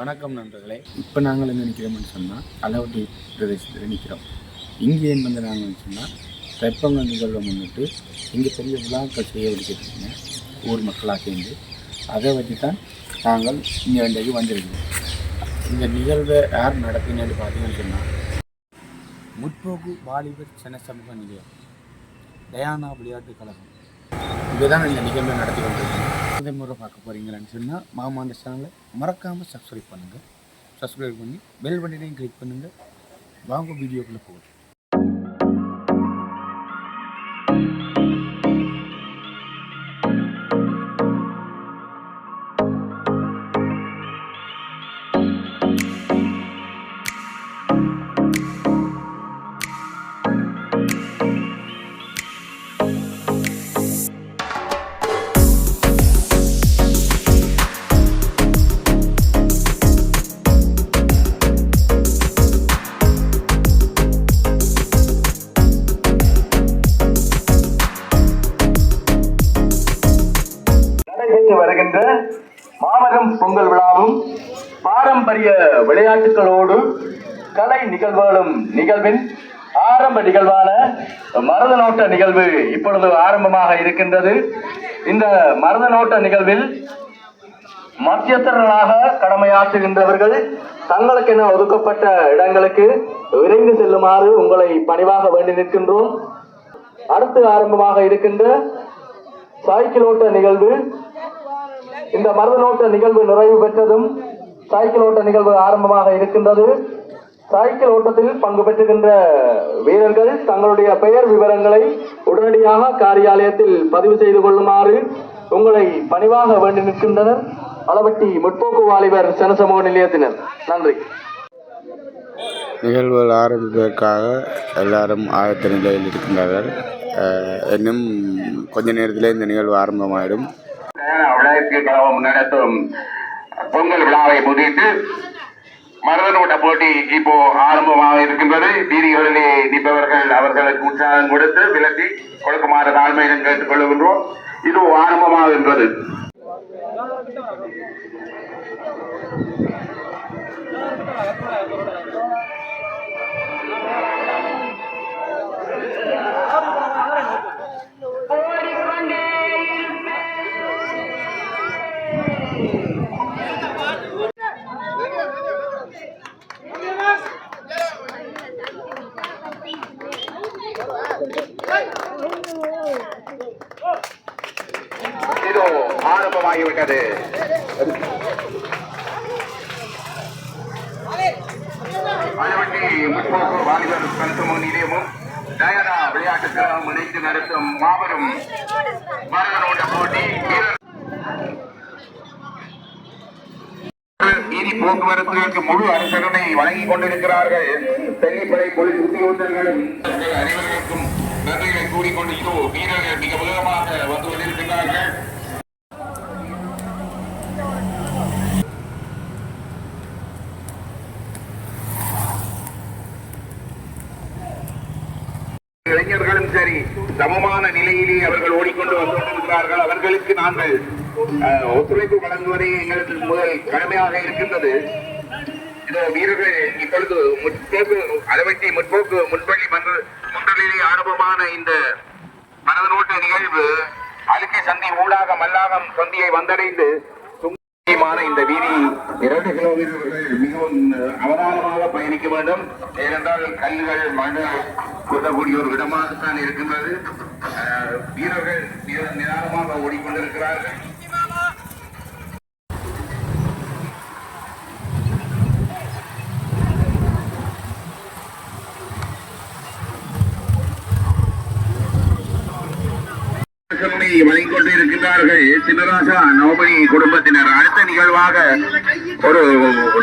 வணக்கம் நண்பர்களே. இப்போ நாங்கள் என்ன நிற்கிறோம்னு சொன்னால் அளவட்டி பிரதேசத்தில் நிற்கிறோம் இங்கே ஏன் வந்து நாங்கள் சொன்னால் வெப்பங்கள் நிகழ்வை முன்னிட்டு இங்கே பெரிய விழாக்கள் செய்ய வச்சுருக்கீங்க ஊர் மக்களாக சேர்ந்து அதை வச்சு தான் நாங்கள் இங்கே இன்றைக்கு வந்திருக்கோம் இந்த நிகழ்வை யார் நடத்தினு பார்த்தீங்கன்னு சொன்னால் முற்போக்கு வாலிபர் சன சமூக நிலையம் டயானா விளையாட்டு கழகம். இதுதான் இந்த நிகழ்வை நடத்தி கொண்டிருக்கோம் இதே முறை பார்க்க போகிறீங்களான்னு சொன்னால் மாமா அந்த சேனலை மறக்காமல் சப்ஸ்கிரைப் பண்ணுங்கள் சப்ஸ்கிரைப் பண்ணி பெல் பட்டனையும் கிளிக் பண்ணுங்கள் வாங்க வீடியோக்குள்ளே போகுது கலை நிகழ்வுகளும் நிகழ்வின் ஆரம்ப நிகழ்வான மருத நோட்ட நிகழ்வு இப்பொழுது ஆரம்பமாக இருக்கின்றது. இந்த மருத நோட்ட நிகழ்வில் மத்தியஸ்தர்களாக கடமையாற்றுகின்றவர்கள் தங்களுக்கென ஒதுக்கப்பட்ட இடங்களுக்கு விரைந்து செல்லுமாறு உங்களை பணிவாக வேண்டி நிற்கின்றோம். அடுத்து ஆரம்பமாக இருக்கின்ற சைக்கிள் ஓட்ட நிகழ்வு. இந்த மருதநோட்ட நிகழ்வு நிறைவு பெற்றதும் சைக்கிள் ஓட்ட நிகழ்வு ஆரம்பமாக இருக்கின்றது. சைக்கிள் ஓட்டத்தில் பங்கு பெற்றுகின்ற வீரர்கள் தங்களுடைய பெயர் விவரங்களை உடனடியாக காரியாலயத்தில் பதிவு செய்து கொள்ளுமாறு உங்களை பணிவாக வேண்டி நிற்கின்றனர். அளவட்டி முற்போக்கு வாலிபர் சனசமூக நிலையத்தினர். நன்றி. நிகழ்வுகள் ஆரம்பிப்பதற்காக எல்லாரும் ஆயத்த நிலையில் இருக்கின்றார்கள் இன்னும் கொஞ்ச நேரத்தில் இந்த நிகழ்வு ஆரம்பமாயிடும். நடத்தும் பொங்கல் விழாவை முன்னிட்டு மரதனோட்ட போட்டி இப்போ ஆரம்பமாக இருக்கின்றது வீதிகளிலே நிற்பவர்கள் அவர்களுக்கு உற்சாகம் கொடுத்து விலக்கி கொடுக்குமாறு தாழ்மையிடம் கேட்டுக் கொள்கின்றோம் இது ஆரம்பமாகின்றது. இது ஆரம்பமாகிவிட்டது மலைவண்டி முற்போக்கு வாலிபர் கருத்தும நிலையமும் டயனா விளையாட்டு கழகம் இணைந்து நடத்தும் மாபெரும் மரகனோட்ட போட்டி வீரர் நீதி போக்குவரத்துக்கு முழு அரசனை வழங்கிக் கொண்டிருக்கிறார்கள். தெல்லிப்படை போலீஸ் உத்தியோகர்களும் அனைவருக்கும் நன்றிகளை கூறிக்கொண்டு இதோ வீரர்கள் மிக வேகமாக வந்து கொண்டிருக்கிறார்கள் இளைஞர்களும் சரி சமமான நிலையிலே அவர்கள் ஓடிக்கொண்டு வந்து கொண்டிருக்கிறார்கள் அவர்களுக்கு நாங்கள் ஒத்துழைப்பு வழங்குவதே எங்களது முதல் கடமையாக இருக்கின்றது. இந்த வீரர்கள் இப்பொழுது முற்போக்கு அளவட்டி முற்போக்கு முன்பள்ளி மன்ற முன்றலிலே ஆரம்பமான இந்த மனதனோட்ட நிகழ்வு அழுக்கை சந்தி ஊடாக மல்லாகம் சந்தியை வந்தடைந்து சுங்கமான இந்த வீதி இரண்டு கிலோமீட்டர்கள் மிகவும் அவதானமாக பயணிக்க வேண்டும். ஏனென்றால் கல்கள் மணல் கூட்டக்கூடிய ஒரு இடமாகத்தான் இருக்கின்றது. வீரர்கள் நிதானமாக ஓடிக்கொண்டிருக்கிறார்கள். கொண்டிருக்கிறார்கள் சின்னராசா நவமணி குடும்பத்தினர். அடுத்த நிகழ்வாக ஒரு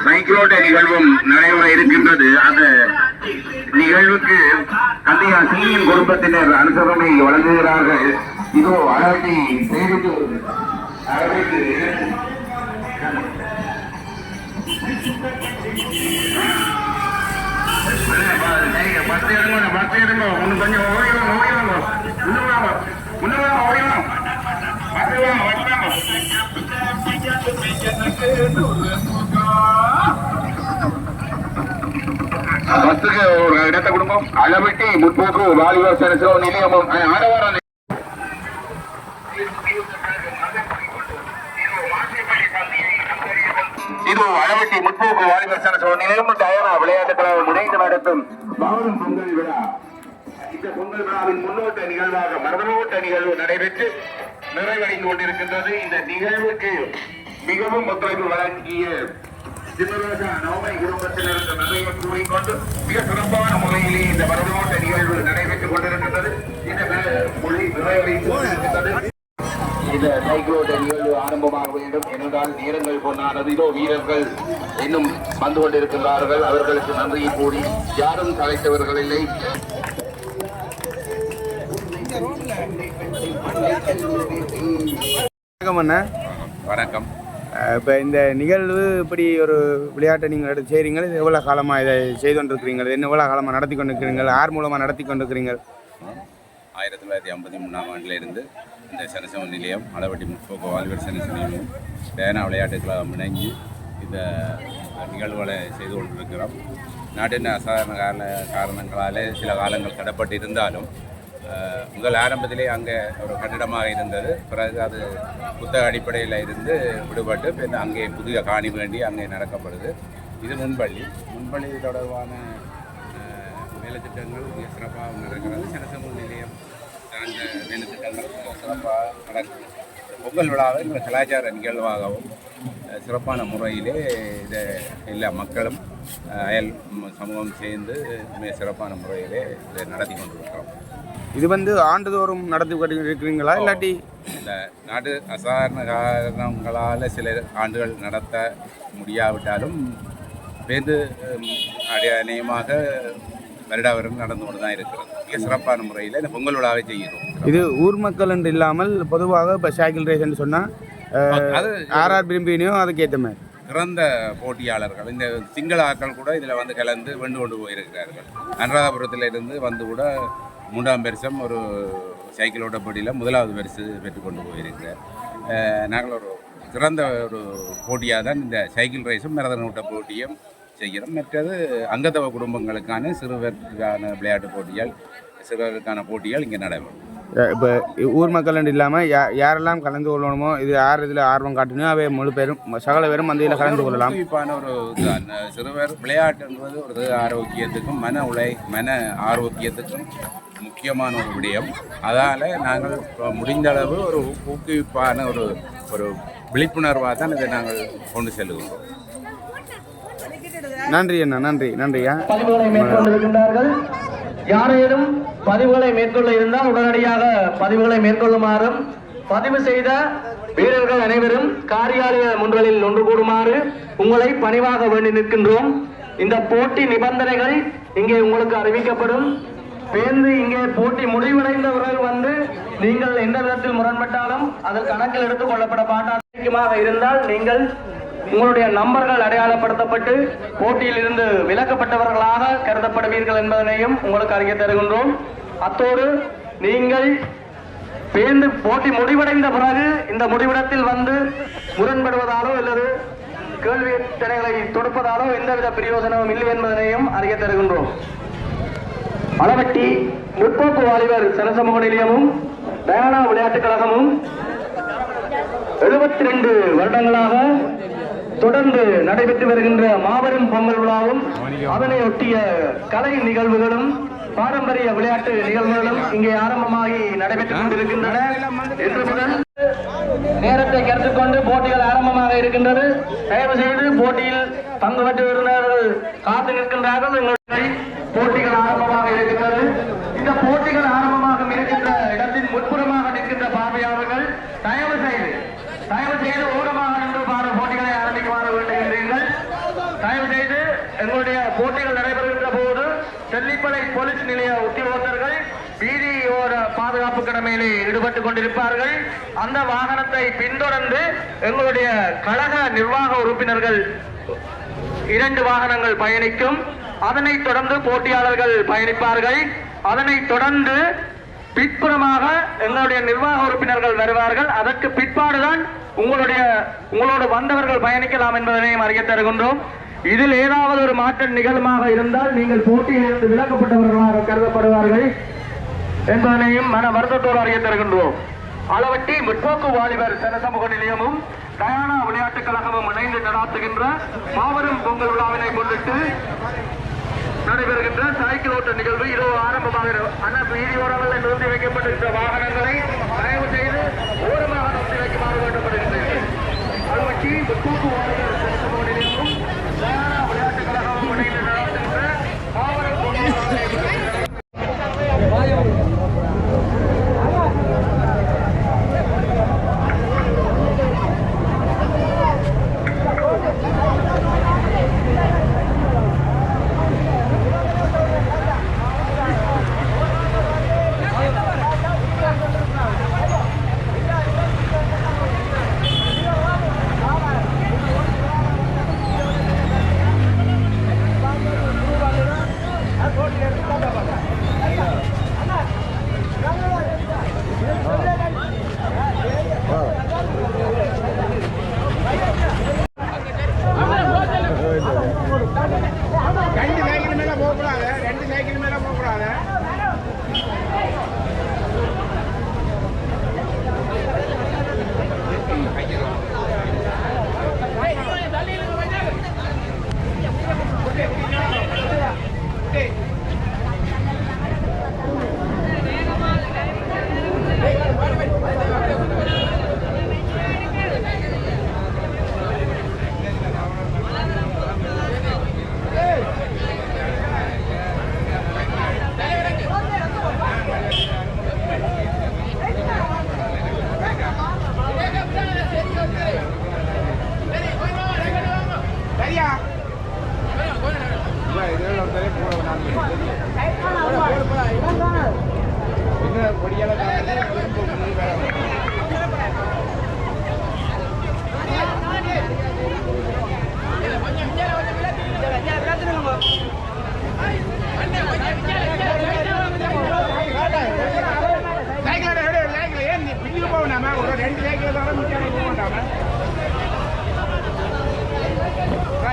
சைக்கிளோட்ட நிகழ்வும் நடைபெற இருக்கின்றது. அந்த நிகழ்வுக்கு கந்தையா சிங்கின் குடும்பத்தினர் அனுசரணை வழங்குகிறார்கள். இதோ அழகி செய்து அரவிந்து பத்து இடங்க பத்து இடங்க ஒன்று கொஞ்சம் ஓடி வாங்க ஓடி வாங்க முன்ன வாங்க முன்ன வாங்க ஓடி வாங்க பத்து வாங்க பத்து வாங்க பஸ்ஸுக்கு ஒரு இடத்தை கொடுப்போம் அளவெட்டி முற்போக்கு வாலிபர் சரசோ நிலையமும் ஆடவாரம். இது அளவட்டி முற்போக்கு வாலிபர் சரசோ நிலையம் தயாரா விளையாட்டு முனைந்து நடத்தும் வாழும் பொங்கல் விழா. இந்த பொங்கல் விழாவின் முன்னோட்ட நிகழ்வாக மரபோட்ட நிகழ்வு நடைபெற்று நிறைவடைந்து கொண்டிருக்கின்றது. இந்த நிகழ்வுக்கு மிகவும் ஒத்துழைப்பு வழங்கிய சிவராஜா நவமை குடும்பத்தினருக்கு நன்றியை கூறிக்கொண்டு மிக சிறப்பான முறையிலே இந்த மரபனோட்ட நிகழ்வு நடைபெற்றுக் கொண்டிருக்கின்றது. இந்த மொழி நிறைவடைந்து கொண்டிருக்கின்றது இந்த சைக்ளோட நிகழ்வு ஆரம்பமாக வேண்டும். என்றால் நேரங்கள் பொன்னானது. இதோ வீரர்கள் இன்னும் வந்து கொண்டிருக்கின்றார்கள். அவர்களுக்கு நன்றியை கூறி யாரும் கலைத்தவர்கள் இல்லை. வணக்கம். இப்போ இந்த நிகழ்வு இப்படி ஒரு விளையாட்டை நீங்கள் எடுத்து செய்கிறீங்க இது எவ்வளோ காலமாக இதை செய்து கொண்டிருக்கிறீங்க என்ன எவ்வளோ காலமாக நடத்தி கொண்டிருக்கிறீங்க யார் மூலமாக நடத்தி கொண்டிருக்கிறீங்க ஆயிரத்தி தொள்ளாயிரத்தி ஐம்பத்தி மூணாம் ஆண்டிலிருந்து இந்த சனசம நிலையம் அளவட்டி முற்போக்கு வாழ்வர் சனச நிலையம் டேனா விளையாட்டு கழகம் இந்த நிகழ்வுகளை செய்து கொண்டிருக்கிறோம். நாட்டின் அசாதாரண காரண காரணங்களாலே சில காலங்கள் தடப்பட்டு இருந்தாலும் முதல் ஆரம்பத்திலே அங்கே ஒரு கட்டிடமாக இருந்தது. பிறகு அது புத்தக அடிப்படையில் இருந்து விடுபட்டு பின் அங்கே புதிய காணி வேண்டி அங்கே நடக்கப்படுது. இது முன்பள்ளி. முன்பள்ளி தொடர்பான வேலைத்திட்டங்கள் மிக சிறப்பாக நடக்கிறது சனசமூக நிலையம் சார்ந்த வேலைத்திட்டங்கள் மிக சிறப்பாக நடக்கிறது பொங்கல் விழாவை இந்த கலாச்சார நிகழ்வாகவும் சிறப்பான முறையிலே இதை எல்லா மக்களும் அயல் சமூகம் சேர்ந்து மிக சிறப்பான முறையிலே இதை நடத்தி கொண்டிருக்கிறோம். இது வந்து ஆண்டுதோறும் நடத்தி இருக்கிறீங்களா இல்லாட்டி இந்த நாடு அசாதாரண காரணங்களால் சில ஆண்டுகள் நடத்த முடியாவிட்டாலும் வேந்து அடையாளமாக வருடா வருடம் நடந்து கொண்டு தான் இருக்கிறது. மிக சிறப்பான முறையில் இந்த பொங்கல் விழாவை செய்கிறோம். இது ஊர் மக்கள் என்று இல்லாமல் பொதுவாக இப்போ சைக்கிள் ரேஸ்ன்னு சொன்னால் அது யார் விரும்பினியோ அதுக்கேற்ற மாதிரி. சிறந்த போட்டியாளர்கள். இந்த சிங்கள ஆட்கள் கூட இதில் வந்து கலந்து வென்று கொண்டு போயிருக்கிறார்கள். அனுராதபுரத்தில் இருந்து வந்து கூட மூன்றாம் பரிசம் ஒரு சைக்கிள் ஓட்ட போட்டியில் முதலாவது பரிசு பெற்றுக்கொண்டு போயிருக்கிறார். அஹ் நாங்கள் ஒரு சிறந்த ஒரு போட்டியாக தான் இந்த சைக்கிள் ரேஸும் மரதன் ஓட்ட போட்டியும் செய்கிறோம். மற்றது அங்கத்தவ குடும்பங்களுக்கான சிறுவருக்கான விளையாட்டு போட்டிகள் சிறுவருக்கான போட்டிகள் இங்கே நடைபெறும். இப்போ ஊர் மக்கள் இல்லாமல் யா யாரெல்லாம் கலந்து கொள்ளணுமோ இது யார் இதில் ஆர்வம் காட்டணும் அவை முழு பேரும் சகல பேரும் அந்த இதில் கலந்து கொள்ளலாம். ஊக்குவிப்பான ஒரு. சிறுவர் விளையாட்டுன்றது ஒரு தேக ஆரோக்கியத்துக்கும் மன உலை மன ஆரோக்கியத்துக்கும் முக்கியமான ஒரு விடயம். அதால் நாங்கள் முடிந்த அளவு ஒரு ஊக்குவிப்பான ஒரு ஒரு விழிப்புணர்வாக தான் இதை நாங்கள் கொண்டு செல்லுகிறோம் நன்றி அண்ணா நன்றி நன்றியா பதிவுகளை மேற்கொண்டிருக்கின்றார்கள் யாரேனும் பதிவுகளை மேற்கொள்ள இருந்தால் உடனடியாக பதிவுகளை மேற்கொள்ளுமாறும் பதிவு செய்த வீரர்கள் அனைவரும் காரியாலய முன்றலில் ஒன்று கூடுமாறு உங்களை பணிவாக வேண்டி நிற்கின்றோம். இந்த போட்டி நிபந்தனைகள் இங்கே உங்களுக்கு அறிவிக்கப்படும். பேர்ந்து இங்கே போட்டி முடிவடைந்தவர்கள் வந்து நீங்கள் எந்த விதத்தில் முரண்பட்டாலும் அதில் கணக்கில் எடுத்துக் கொள்ளப்பட மாட்டாக இருந்தால் நீங்கள் உங்களுடைய நம்பர்கள் அடையாளப்படுத்தப்பட்டு போட்டியில் இருந்து விலக்கப்பட்டவர்களாக கருதப்படுவீர்கள் என்பதனையும் உங்களுக்கு அறிய தருகின்றோம். அத்தோடு நீங்கள் பேர்ந்து போட்டி முடிவடைந்த பிறகு இந்த முடிவிடத்தில் வந்து முரண்படுவதாலோ அல்லது கேள்வி திரைகளை தொடுப்பதாலோ எந்தவித பிரயோஜனமும் இல்லை என்பதனையும் அறிய தருகின்றோம். அளவட்டி முற்போக்கு வாலிபர் சரசமூக நிலையமும் பேனா விளையாட்டுக் கழகமும் எழுபத்தி ரெண்டு வருடங்களாக தொடர்ந்து நடைபெற்று வருகின்ற மாபெரும் பொங்கல் விழாவும் அதனை ஒட்டிய கலை நிகழ்வுகளும் பாரம்பரிய விளையாட்டு நிகழ்வுகளும் இங்கே ஆரம்பமாகி நடைபெற்றுக் கொண்டிருக்கின்றன. என்று முதல் நேரத்தை கருத்துக் கொண்டு போட்டிகள் ஆரம்பமாக இருக்கின்றது. தயவு செய்து போட்டியில் பங்கு பெற்று வருகிறவர்கள் காத்து நிற்கின்றார்கள். எங்களுடைய போட்டிகள் ஆரம்பமாக இருக்கின்றது இந்த போட்டிகள் ஆரம்பமாக இருக்கின்ற இடத்தின் முன்புறமாக நிற்கின்ற பார்வையாளர்கள் தயவு செய்து தயவு செய்து ஓரமாக நின்று பாரு போட்டிகளை ஆரம்பிக்குமாறு வேண்டுகின்றீர்கள் தயவு செய்து எங்களுடைய போட்டிகள் நடைபெறுகின்ற போது செல்லிப்படை போலீஸ் நிலைய உத்தியோகத்தர்கள் வீதியோர பாதுகாப்பு கடமையிலே ஈடுபட்டுக் கொண்டிருப்பார்கள். அந்த வாகனத்தை பின்தொடர்ந்து எங்களுடைய கழக நிர்வாக உறுப்பினர்கள் இரண்டு வாகனங்கள் பயணிக்கும். அதனைத் தொடர்ந்து போட்டியாளர்கள் பயணிப்பார்கள். அதனைத் தொடர்ந்து பிற்புறமாக எங்களுடைய நிர்வாக உறுப்பினர்கள் வருவார்கள். அதற்கு பிற்பாடுதான் உங்களுடைய உங்களோடு வந்தவர்கள் பயணிக்கலாம் என்பதனையும் அறிய தருகின்றோம். இதில் ஏதாவது ஒரு மாற்றம் நிகழ்மாக இருந்தால் நீங்கள் போட்டியிலிருந்து விலக்கப்பட்டவர்களாக கருதப்படுவார்கள் என்பதனையும் மன வருத்தத்தோடு அறிய தருகின்றோம். அளவட்டி முற்போக்கு வாலிபர் சனசமூக நிலையமும் டயானா விளையாட்டுக் கழகமும் இணைந்து நடாத்துகின்ற மாபெரும் பொங்கல் விழாவினை முன்னிட்டு நடைபெறுகின்ற சைக்கிள் ஓட்ட நிகழ்வு. இதோ ஆரம்பமாக. ஆனால் வீதியோரங்களில் நிறுத்தி வைக்கப்பட்டிருக்கிற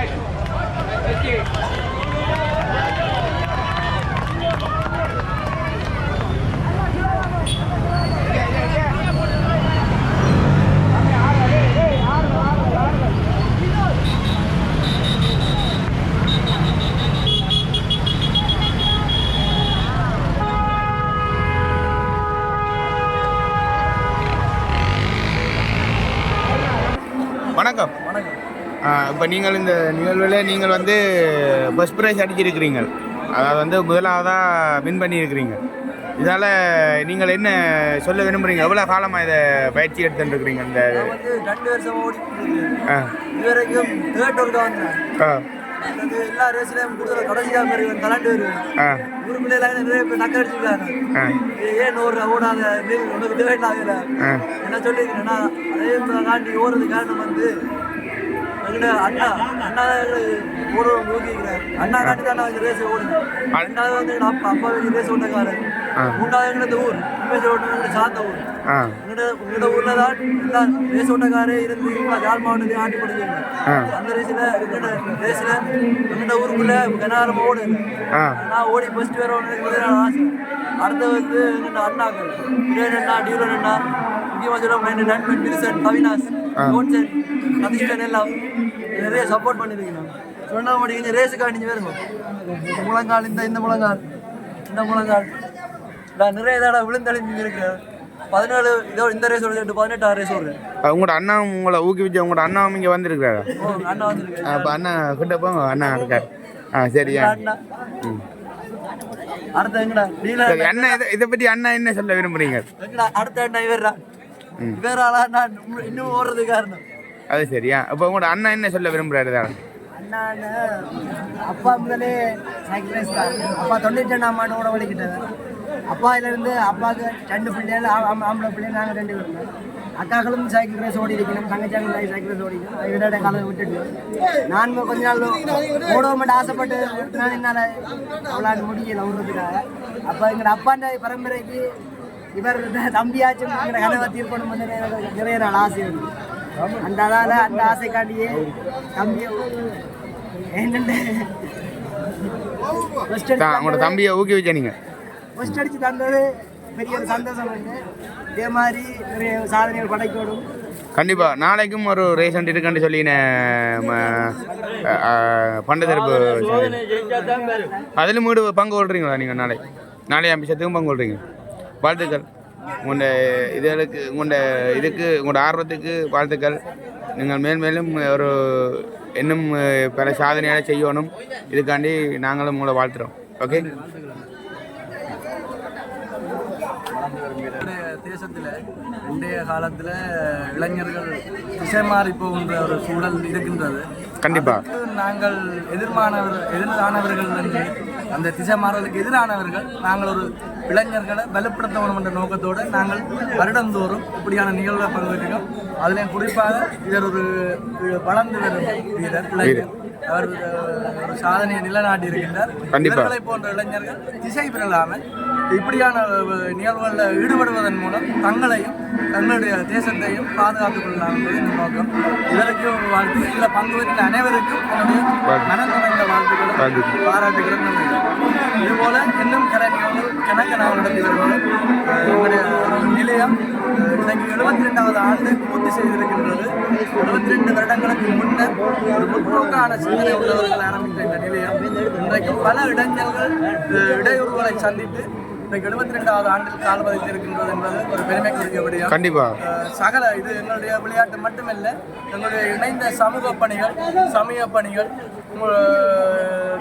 ரைட் ஓகே வணக்கம் இப்போ நீங்கள் இந்த நிகழ்வில் நீங்கள் வந்து ஃபஸ்ட் ப்ரைஸ் அடிச்சிருக்கிறீங்க அதாவது வந்து முதலாவதாக வின் பண்ணியிருக்கிறீங்க. இதால் நீங்கள் என்ன சொல்ல விரும்புகிறீங்க எவ்வளோ காலமாக இதை பயிற்சி எடுத்துட்டுருக்கிறீங்க இந்த வந்து ரெண்டு வருஷம் ஓடி ஆ. இதுவரைக்கும் தேர்ட் ஒர்க் அது எல்லா ரேஸ்லயும் கூடுதல் கடைசியாக வருவேன் கலண்டு வருவேன் ஊர் பிள்ளைல நிறைய பேர் நக்க அடிச்சுக்கிறாங்க ஏன் ஓடுற ஓடாத உனக்கு தேவையில்லாத ஆ. என்ன சொல்லியிருக்கேன்னா அதே தாண்டி ஓடுறது காரணம் வந்து எங்கட அண்ணா அண்ணா ஓட ஊக்கிக்கிறேன் அண்ணா காட்டி தான் நான் ரேஸ் ஓடுது ரெண்டாவது வந்து எங்க அப்பா அப்பா வந்து ரேஸ் ஓட்டக்காரர். மூன்றாவது எங்களது ஊர் உண்மை ஓட்ட சார்ந்த ஊர். ஆ. உங்களோட ஊர்ல தான் எல்லா ரேஸ் ஓட்டக்காரே இருந்து யாழ் மாவட்டத்தையும் ஆட்டி படிச்சீங்க. அந்த ரேஸ்ல எங்களோட ரேஸ்ல எங்களோட ஊருக்குள்ள கனாரம் ஓடு நான் ஓடி ஃபர்ஸ்ட் வேற ஒன்று ஆசை. அடுத்து வந்து எங்களோட அண்ணாக்கள். விரேன் அண்ணா டியூரன் அண்ணா முக்கியமாக சொல்ல ரெண்டு நண்பன் வில்சன் கவினாஸ். கோன்சன் கதிஷ்டன் எல்லாம் நிறைய சப்போர்ட் பண்ணிருக்கீங்க. சொன்னா மாட்டேங்க ரேஸுக்கு அணிஞ்சு வருங்க இந்த முழங்கால் இந்த இந்த முழங்கால் இந்த முழங்கால். நான் நிறைய தடவை விழுந்தழிஞ்சு இருக்கிறேன் பதினேழு இதோ இந்த ரேஸ் ஓடுது பதினெட்டாறு ரேஸ் ஓடுறேன் உங்களோட அண்ணா உங்களை ஊக்குவிச்சு உங்களோட அண்ணாவும் இங்கே வந்திருக்கிறாரா? ஓ அண்ணா வந்துருக்கு அப்போ அண்ணா கிட்ட போங்க அண்ணா இருக்கார். ஆ சரியா. அண்ணா. அடுத்த எங்கடா? அண்ணா இதை பற்றி அண்ணா என்ன சொல்ல விரும்புகிறீங்க எங்கடா? அடுத்த அண்ணா இவர்டா இவர் ஆளா நான் இன்னும் ஓடுறது காரணம். அது சரியா அப்போ உங்களோட அண்ணா என்ன சொல்ல விரும்புகிறாரு தான் அண்ணா அப்பா முதலே சைக்கிள் ரேஸ் தான். அப்பா தொண்ணூற்றி ரெண்டாம் ஆண்டு கூட ஓடிக்கிட்டாரு அப்பாயிலிருந்து அப்பாவுக்கு ரெண்டு பிள்ளைகள் ஆம்பளை பிள்ளைகள் நாங்கள் ரெண்டு பேரும். அக்காக்களும் சைக்கிள் ரேஸ் ஓடி இருக்கணும் தங்கச்சாங்களும் சைக்கிள் ரேஸ் அது விட காலம் விட்டுட்டு. நான் கொஞ்ச நாள் ஓட மட்டும் ஆசைப்பட்டு நான் என்னால் அவ்வளோ முடியல ஓடுறதுக்காக. அப்போ எங்கள் அப்பாண்ட பரம்பரைக்கு இவர் தம்பியாச்சும் கனவை நிறைய நாள் ஆசை இருக்கு. அந்த அதால அந்த தம்பியை என்னண்டு ஃபர்ஸ்ட் தான் உங்களோட தம்பியை ஊக்குவிச்ச நீங்கள் ஃபர்ஸ்ட் அடிச்சு தந்தது பெரிய ஒரு சந்தோஷம் இதே மாதிரி நிறைய சாதனைகள் படைக்கணும் கண்டிப்பாக நாளைக்கும் ஒரு ரேசன்ட் இருக்குன்னு சொல்லினேன் பண்டத்தரப்பு அதிலும் வீடு பங்கு கொள்றீங்களா நீங்கள் நாளை? நாளை அம்பிஷத்துக்கும் பங்கு கொள்றீங்க. வாழ்த்துக்கள். உங்களோட இதுகளுக்கு உங்களோட இதுக்கு உங்களோட ஆர்வத்துக்கு வாழ்த்துக்கள். நீங்கள் மேல் மேலும் ஒரு இன்னும் பல சாதனைகளை செய்யணும். இதுக்காண்டி நாங்களும் உங்களை வாழ்த்துறோம். ஓகே தேசத்தில் இன்றைய காலத்தில் இளைஞர்கள் திசை மாறி போகின்ற ஒரு சூழல் இருக்கின்றது. கண்டிப்பா. அதற்கு நாங்கள் எதிர்மானவர் எதிரானவர்கள் அந்த திசை மாறுவதற்கு எதிரானவர்கள் நாங்கள் ஒரு இளைஞர்களை வலுப்படுத்த வேண்டும் என்ற நோக்கத்தோடு நாங்கள் வருடந்தோறும் இப்படியான நிகழ்வை பங்கேற்கிறோம் அதில் குறிப்பாக இவர் ஒரு வளர்ந்து வரும் வீரர் இளைஞர். அவர் ஒரு சாதனையை நிலைநாட்டி இருக்கின்றார். இவர்களை போன்ற இளைஞர்கள் திசை பெறலாமல் இப்படியான நிகழ்வுகளில் ஈடுபடுவதன் மூலம் தங்களையும் தங்களுடைய தேசத்தையும் பாதுகாத்துக் கொள்ளலாம் என்பது என் நோக்கம். இதற்கு வாழ்த்து. இதில் பங்கு பெற்ற அனைவருக்கும் என்னுடைய மனம் நிறைந்த வாழ்த்துக்களும் வாழ்த்துக்கள். பாராட்டுகளும் நன்றி இதுபோல இன்னும் கலை நிகழ்வுகள் கணக்கு நாங்கள் நடத்தி வருகிறோம் அஹ், எங்களுடைய நிலையம் இன்றைக்கு எழுபத்தி ரெண்டாவது ஆண்டு பூர்த்தி செய்திருக்கின்றது. எழுபத்தி ரெண்டு வருடங்களுக்கு முன்னர் ஒரு முற்போக்கான சிந்தனை உள்ளவர்கள் ஆரம்பித்த இந்த நிலையம். இன்றைக்கு பல அஹ், இடையூறுகளை சந்தித்து இன்றைக்கு எழுபத்தி ரெண்டாவது ஆண்டில் கால் பதித்து இருக்கின்றது என்பது ஒரு பெருமைக்குரிய விடயம். கண்டிப்பா. அஹ் சகல இது எங்களுடைய விளையாட்டு மட்டுமல்ல எங்களுடைய இணைந்த சமூக பணிகள் சமய பணிகள்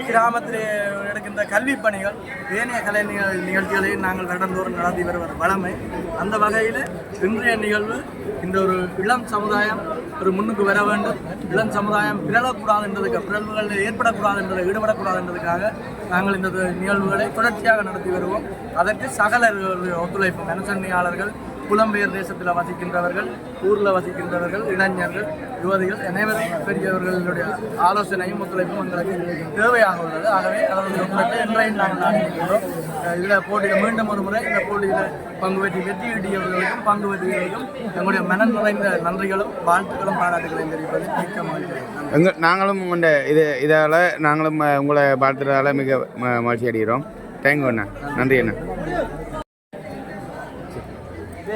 கிராமத்தில் எடுக்கின்ற கல்வி பணிகள் ஏனைய கலை நிக- நிகழ்ச்சிகளையும் நாங்கள் நடந்தோறும் நடத்தி வருவது வளமை. அந்த வகையில் இன்றைய நிகழ்வு இந்த ஒரு இளம் சமுதாயம் ஒரு முன்னுக்கு வர வேண்டும். இளம் சமுதாயம் பிறழக்கூடாது என்றதுக்கு பிறழ்வுகள் ஏற்படக்கூடாது என்றதை ஈடுபடக்கூடாது என்றதுக்காக நாங்கள் இந்த நிகழ்வுகளை தொடர்ச்சியாக நடத்தி வருவோம். அதற்கு சகல ஒத்துழைப்பு மனுசன்மையாளர்கள் புலம்பெயர் தேசத்தில் வசிக்கின்றவர்கள் ஊரில் வசிக்கின்றவர்கள் இளைஞர்கள் யுவதிகள் அனைவரும் பெரியவர்களுடைய ஆலோசனையும் ஒத்துழைப்பும் எங்களுக்கு தேவையாக உள்ளது. ஆகவே அவர்களுடைய ஒத்துழைப்பை இன்றையும் நாங்கள் நாடுகின்றோம் இதில் போட்டியில் மீண்டும் ஒரு முறை இந்த போட்டியில் பங்கு பெற்றி வெற்றி ஈட்டியவர்களுக்கும் பங்கு பெற்றியவர்களுக்கும் எங்களுடைய மனம் நிறைந்த நன்றிகளும் வாழ்த்துக்களும் பாராட்டுகளையும் தெரிவிப்பது மிக்க எங்கள் நாங்களும் உங்களோட இது இதால் நாங்களும் உங்களை பார்த்துறதால மிக மகிழ்ச்சி அடைகிறோம் தேங்க்யூ அண்ணா. நன்றி அண்ணா.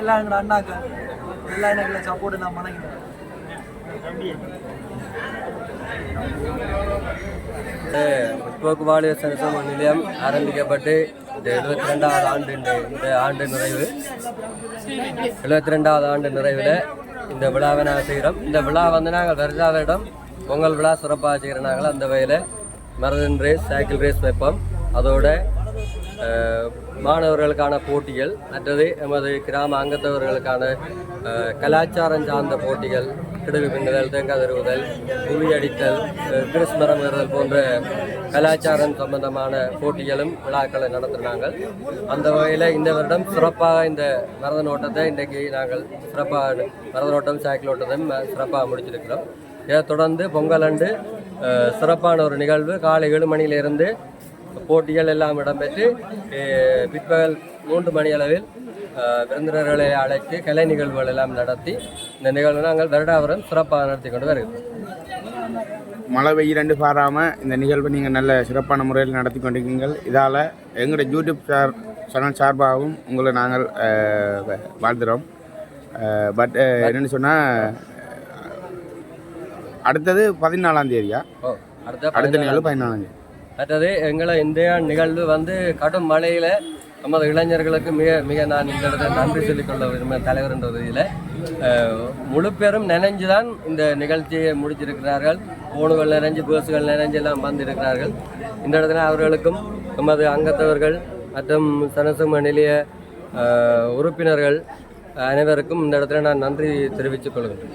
எல்லா எங்களோட அண்ணாக்கள் எல்லா எனக்கு சப்போர்ட்டு நான் வணங்கினேன் முற்போக்கு வாலிபர் சனசம நிலையம் ஆரம்பிக்கப்பட்டு இந்த எழுபத்தி ரெண்டாவது ஆண்டு இந்த ஆண்டு நிறைவு. எழுபத்தி ரெண்டாவது ஆண்டு நிறைவில் இந்த விழாவை நாங்கள் செய்கிறோம் இந்த விழா வந்து நாங்கள் வருஷா வருடம் பொங்கல் விழா சிறப்பாக செய்கிற நாங்கள் அந்த வகையில் மரதன் ரேஸ் சைக்கிள் ரேஸ் வைப்போம். அதோட மாணவர்களுக்கான போட்டிகள் மற்றது எமது கிராம அங்கத்தவர்களுக்கான கலாச்சாரம் சார்ந்த போட்டிகள் கிடவு பின்னுதல் தேங்காய் தருவுதல் அடித்தல் கிறிஸ்மரம் ஏறுதல் போன்ற கலாச்சாரம் சம்பந்தமான போட்டிகளும் விழாக்களை நடத்தினாங்க. அந்த வகையில் இந்த வருடம் சிறப்பாக இந்த மரதன் ஓட்டத்தை இன்றைக்கு நாங்கள் சிறப்பாக மரதன் சைக்கிள் ஓட்டத்தையும் சிறப்பாக முடிச்சிருக்கிறோம். இதை தொடர்ந்து பொங்கல் அன்று சிறப்பான ஒரு நிகழ்வு காலை ஏழு மணியிலிருந்து போட்டிகள் எல்லாம் இடம்பெற்று பிற்பகல் மூன்று மணி அளவில் விருந்தினர்களை அழைத்து கலை நிகழ்வுகள் எல்லாம் நடத்தி இந்த நிகழ்வு நாங்கள் வருடாவரம் சிறப்பாக நடத்தி கொண்டு வருகிறோம். மழை வெயில் ரெண்டு பாராமல் இந்த நிகழ்வை நீங்கள் நல்ல சிறப்பான முறையில் நடத்தி கொண்டிருக்கீங்கள். இதால் எங்களோட யூடியூப் சார் சேனல் சார்பாகவும் உங்களை நாங்கள் அஹ், வ- வாழ்த்துறோம் பட் என்னென்னு சொன்னால் அடுத்தது பதினாலாம் தேதியா? ஓ அடுத்த அடுத்த நிகழ்வு பதினாலாம் தேதி. மற்றது எங்களை இந்தியா நிகழ்வு வந்து கடும் மழையில் நமது இளைஞர்களுக்கு மிக மிக நான் இந்த இடத்துல நன்றி சொல்லிக்கொள்ள விரும்புகிறேன் தலைவர்ன்ற இதில் முழு பேரும் நினைஞ்சு தான் இந்த நிகழ்ச்சியை முடிச்சிருக்கிறார்கள். போனுகள் நிறைஞ்சு பேசுகள் நிறைஞ்சு எல்லாம் வந்திருக்கிறார்கள். இந்த இடத்துல அவர்களுக்கும் நமது அங்கத்தவர்கள் மற்றும் சனசும நிலைய உறுப்பினர்கள் அனைவருக்கும் இந்த இடத்துல நான் நன்றி தெரிவித்துக் கொள்கிறேன்.